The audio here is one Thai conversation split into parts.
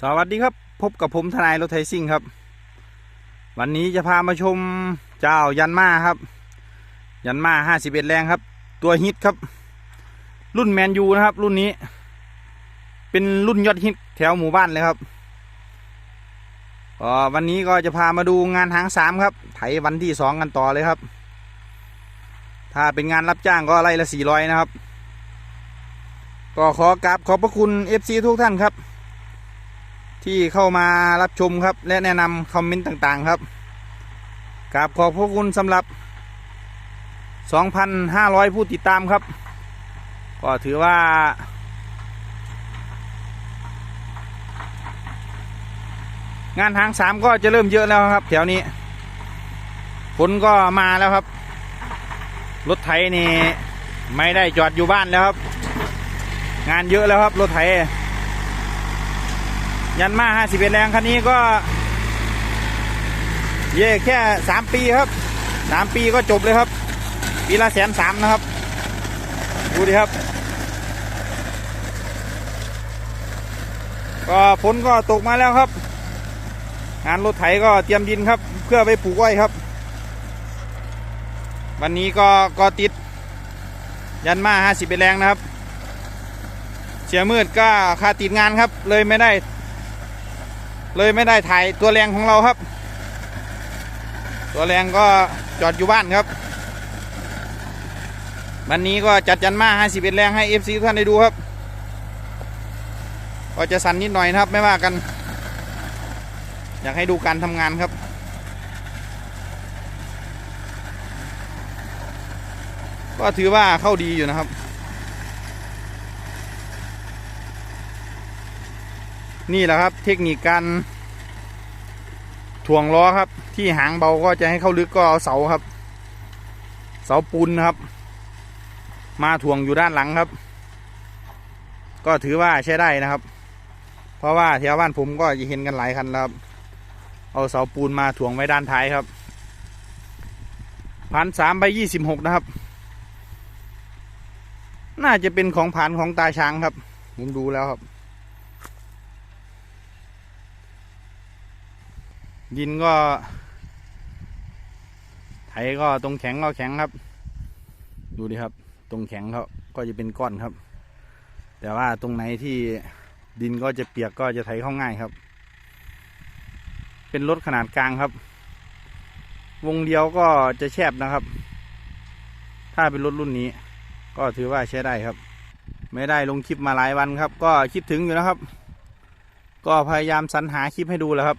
สวัสดีครับพบกับผมทนายรถไทยซิ่งครับ วันนี้จะพามาชมเจ้ายันมาครับ ยันมาห้าสิบเอ็ดแรงครับ ตัวฮิตครับ รุ่นแมนยูนะครับ รุ่นนี้ เป็นรุ่นยอดฮิตแถวหมู่บ้านเลยครับวันนี้ก็จะพามาดูงานหางสามครับ ไถวันที่สองกันต่อเลยครับ ถ้าเป็นงานรับจ้างก็ไล่ละสี่ร้อยนะครับ ก็ขอกราบขอบพระคุณ FC ทุกท่านครับ ที่เข้ามารับชมครับ และแนะนำคอมเมนต์ต่างๆครับกราบขอบพระคุณสำหรับ 2,500 ผู้ติดตามครับ ก็ถือว่า งานทางสามก็จะเริ่มเยอะแล้วครับ แถวนี้ฝนก็มาแล้วครับ รถไถนี่ ไม่ได้จอดอยู่บ้านแล้วครับ งานเยอะแล้วครับ รถไถ ยันมาห้าสิบเอ็ดแรงคันนี้ก็ เย่แค่สามปีครับสามปีก็จบเลยครับ ปีละแสนสามนะครับ ดูดิครับ ก็ฝนก็ตกมาแล้วครับ งานรถไถก็เตรียมดินครับ เพื่อไปปลูกไว้ครับ วันนี้ก็ก็ติด ยันมาห้าสิบเอ็ดแรงนะครับ เสียมืดก็คาติดงานครับ เลยไม่ได้ เลยไม่ได้ถ่ายตัวแรงของเราครับ ตัวแรงก็จอดอยู่บ้านครับ วันนี้ก็จัดยันมาห้าสิบเอ็ดแรงให้เอฟซีท่านได้ดูครับ ก็จะสั่นนิดหน่อยนะครับไม่ว่ากัน อยากให้ดูการทำงานครับก็ถือว่าเข้าดีอยู่นะครับ นี่แหละครับ เทคนิคการถ่วงล้อครับ ที่หางเบาก็จะให้เข้าลึกก็เอาเสาครับ เสาปูนนะครับ มาถ่วงอยู่ด้านหลังครับ ก็ถือว่าใช้ได้นะครับ เพราะว่าแถวบ้านผมก็จะเห็นกันหลายคันแล้วครับ เอาเสาปูนมาถ่วงไว้ด้านท้ายครับพันสามไปยี่สิบหกนะครับ น่าจะเป็นของผ่านของตาช้างครับผมดูแล้วครับ ดินก็ ไถก็ตรงแข็งก็แข็งครับ ดูดิครับ ตรงแข็งเขาก็จะเป็นก้อนครับ แต่ว่าตรงไหนที่ดินก็จะเปียกก็จะไถเข้าง่ายครับ เป็นรถขนาดกลางครับ วงเดียวก็จะแคบนะครับ ถ้าเป็นรถรุ่นนี้ ก็ถือว่าใช้ได้ครับ ไม่ได้ลงคลิปมาหลายวันครับ ก็คิดถึงอยู่นะครับ ก็พยายามสรรหาคลิปให้ดูแหล้วครับ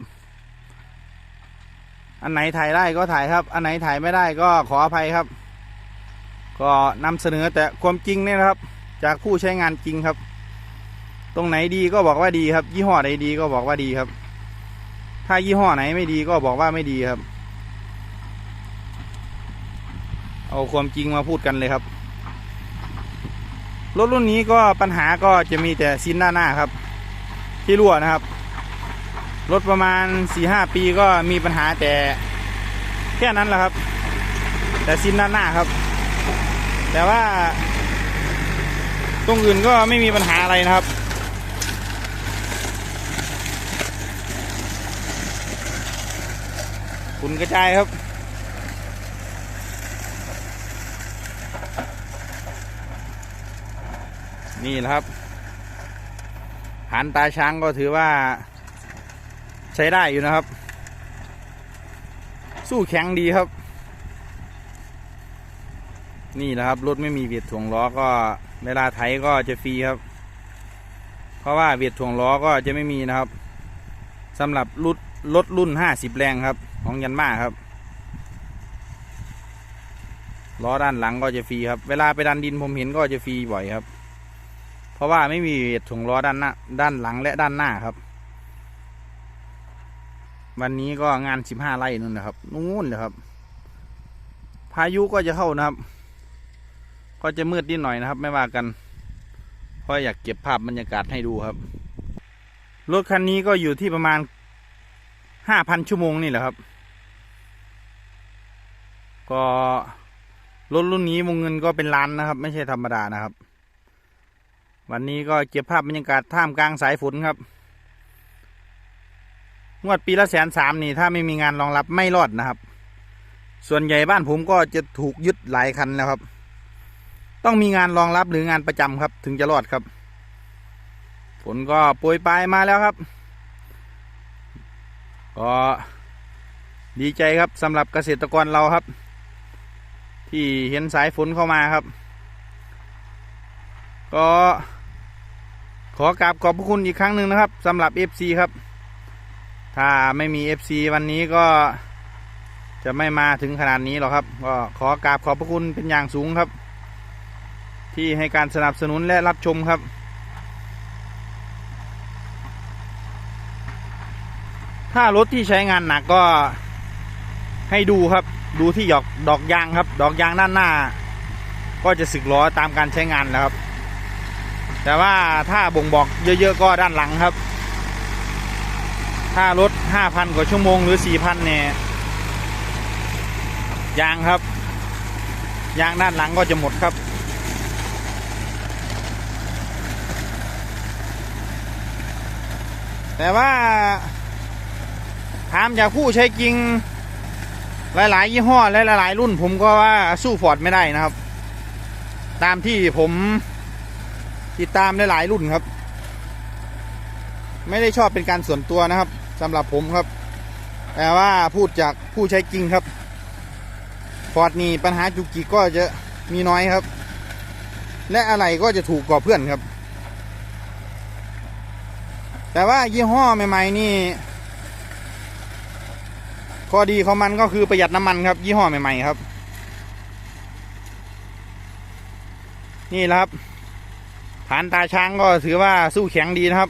อันไหนถ่ายได้ก็ถ่ายครับ อันไหนถ่ายไม่ได้ก็ขออภัยครับ ก็นำเสนอแต่ความจริงเนี่ยนะครับ จากผู้ใช้งานจริงครับ ตรงไหนดีก็บอกว่าดีครับ ยี่ห้อไหนดีก็บอกว่าดีครับ ถ้ายี่ห้อไหนไม่ดีก็บอกว่าไม่ดีครับ เอาความจริงมาพูดกันเลยครับรถรุ่นนี้ก็ปัญหาก็จะมีแต่ซินด้านหน้าครับ ที่รั่วนะครับ รถประมาณสี่ห้าปีก็มีปัญหาแต่แค่นั้นแหละครับ แต่ซินด้านหน้าครับ แต่ว่า ตรงอื่นก็ไม่มีปัญหาอะไรนะครับคุณกระจายครับ นี่แหละครับ หันตาช้างก็ถือว่า ใช้ได้อยู่นะครับ สู้แข็งดีครับ นี่แหละครับ รถไม่มีเวียดถ่วงล้อก็เวลาไถก็จะฟรีครับ เพราะว่าเวียดถ่วงล้อก็จะไม่มีนะครับสำหรับรถรถรุ่นห้าสิบแรงครับ ของยันมาครับล้อด้านหลังก็จะฟรีครับ เวลาไปดันดินผมเห็นก็จะฟรีบ่อยครับ เพราะว่าไม่มีเวียดถ่วงล้อด้านหน้า ด้านหลังและด้านหน้าครับ วันนี้ก็งานสิบห้าไร่นู่นนะครับนู่นเลยครับ พายุก็จะเข้านะครับ ก็จะมืดนิดหน่อยนะครับ ไม่ว่ากันเพราะอยากเก็บภาพบรรยากาศให้ดูครับรถคันนี้ก็อยู่ที่ประมาณห้าพันชั่วโมงนี่แหละครับ ก็รถรุ่นนี้วงเงินก็เป็นล้านนะครับ ไม่ใช่ธรรมดานะครับ วันนี้ก็เก็บภาพบรรยากาศท่ามกลางสายฝนครับ งวดปีละแสนสามนี่ ถ้าไม่มีงานรองรับไม่รอดนะครับ ส่วนใหญ่บ้านผมก็จะถูกยึดหลายคันแล้วครับ ต้องมีงานรองรับหรืองานประจำครับ ถึงจะรอดครับ ฝนก็โปรยปลายมาแล้วครับก็ดีใจครับสำหรับเกษตรกรเราครับ ที่เห็นสายฝนเข้ามาครับ ก็ขอกราบขอบพระคุณอีกครั้งหนึ่งนะครับสำหรับ FC ครับ ถ้าไม่มี FC วันนี้ก็จะไม่มาถึงขนาดนี้หรอกครับ ก็ขอกราบขอบพระคุณเป็นอย่างสูงครับ ที่ให้การสนับสนุนและรับชมครับ ถ้ารถที่ใช้งานหนักก็ให้ดูครับดูที่หยอกดอกยางครับ ดอกยางด้านหน้า ก็จะสึกล้อตามการใช้งานแล้วครับ แต่ว่าถ้าบ่งบอกเยอะๆก็ด้านหลังครับ ถ้ารถห้าพันกว่าชั่วโมงหรือสี่พันเนี่ยยางครับ ยางด้านหลังก็จะหมดครับ แต่ว่าถามจากผู้ใช้จริง หลาย ๆ ยี่ห้อและหลาย ๆ รุ่น ผมก็ว่าสู้ฟอร์ดไม่ได้นะครับ ตามที่ผมติดตามหลาย ๆ รุ่นครับ ไม่ได้ชอบเป็นการส่วนตัวนะครับ สำหรับผมครับ แต่ว่าพูดจากผู้ใช้จริงครับฟอร์ดนี่ปัญหาจุกจิกก็จะมีน้อยครับ และอะไรก็จะถูกกว่าเพื่อนครับ แต่ว่ายี่ห้อใหม่ๆนี่ข้อดีของมันก็คือประหยัดน้ำมันครับ ยี่ห้อใหม่ๆครับ นี่แหละครับ ฐานตาช้างก็ถือว่าสู้แข็งดีนะครับ